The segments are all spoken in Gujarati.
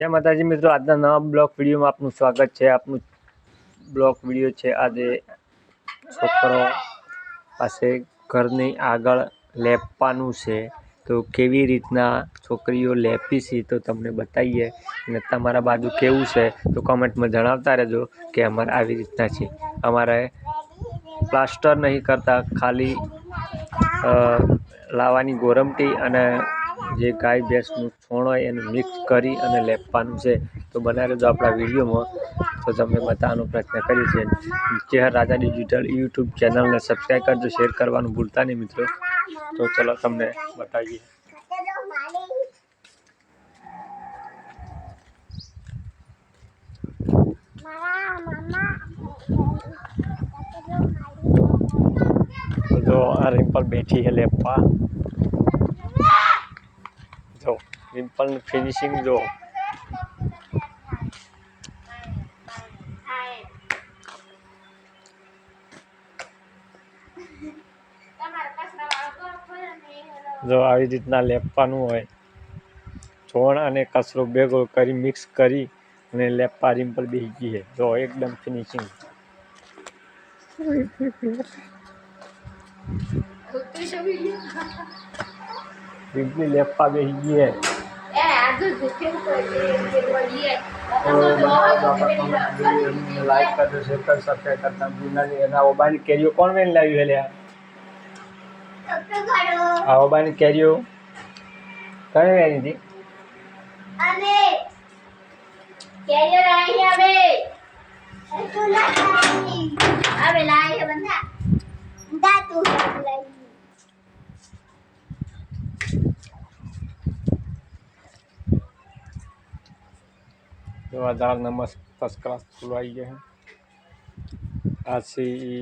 જય માતાજી મિત્રો, આજના નવા બ્લોક વિડીયોમાં આપનું સ્વાગત છે. આપનું બ્લોક વીડિયો છે આજે છોકરો પાસે ઘરની આગળ લેપવાનું છે. તો કેવી રીતના છોકરીઓ લેપી છે તો તમને બતાવીએ. અને તમારા બાજુ કેવું છે તો કમેન્ટમાં જણાવતા રહેજો કે અમારે આવી રીતના છે. અમારે પ્લાસ્ટર નહીં કરતા, ખાલી લાવાની ગોરમટી અને જે ગાય ભેંસનું છોણ હોય એને મિક્સ કરી અને લેપવાનું છે. તો બનાવી રહેજો આપણા વિડીયોમાં. તો તમને બતાવવાનો પ્રયત્ન કરીએ છીએ. ચેહર રાજા ડિજિટલ યુટ્યુબ ચેનલને સબસ્ક્રાઈબ કરજો શેર કરવાનું ભૂલતા નહીં મિત્રો. તો ચલો તમને બતાવીએ. જો આ રિમ્પલ બેઠી હે લેપવા. જો રિમ્પલ ફિનિશિંગ જો જો આવી રીતના લેપવાનું હોય. છોણ અને કચરો ભેગો કરી મિક્સ કરી અને લેપા રિમ્પલ બેસી ગઈ છે. જો એકદમ ફિનિશિંગ રિમ્પલી લેપા બેસી ગઈ છે. લાઈક કરજો શેર કરજો કરતા એના ઓબાની કેરીઓ કોણ વેન લાવી છે આ ઓબાની કેરીઓ કઈ વેની હતી ફર્સ્ટ ક્લાસ ફૂલવાઈ ગયા છે આ છે ઈ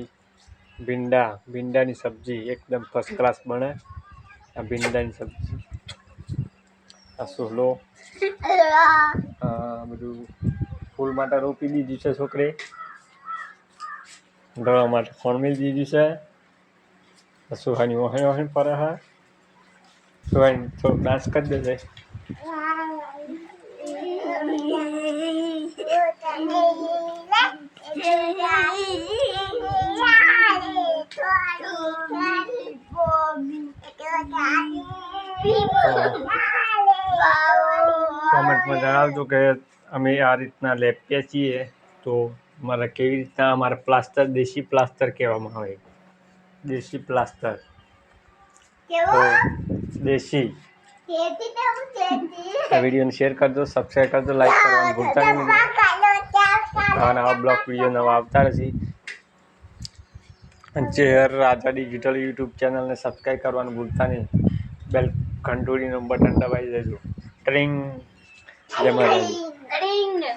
ભીંડા ભીંડાની સબ્જી એકદમ ફર્સ્ટ ક્લાસ બને આ ભીંડાની સબ્જી આ સોલો આ બધું ફૂલ માટે રોપી દીધું છે છોકરી દળવા માટે ખોણ મેળ દીધું છે આ સુહાની વહાણી વહાણી પડે હા સુહાની થોડુંક ડાન્સ કરી દેજે કોમેન્ટમાં જણાવજો કે અમે આ રીતના લેપીએ છીએ તો મારે કેવી રીતના અમારે પ્લાસ્ટર દેશી પ્લાસ્ટર કહેવામાં આવે. દેશી પ્લાસ્ટર તો દેશી. આ વિડીયોને શેર કરજો સબસ્ક્રાઈબ કરજો લાઈક કરવાનું ભૂલતા નહીં. નવા નવા બ્લોગ વીડિયો, નવા આવતા રહેશે ચેર રાજા ડિજિટલ યુટ્યુબ ચેનલને સબસ્ક્રાઈબ કરવાનું ભૂલતા નહીં. બેલ ઘંટોળીનું બટન દબાવી દેજો. ટ્રિંગ જમા માતાજી.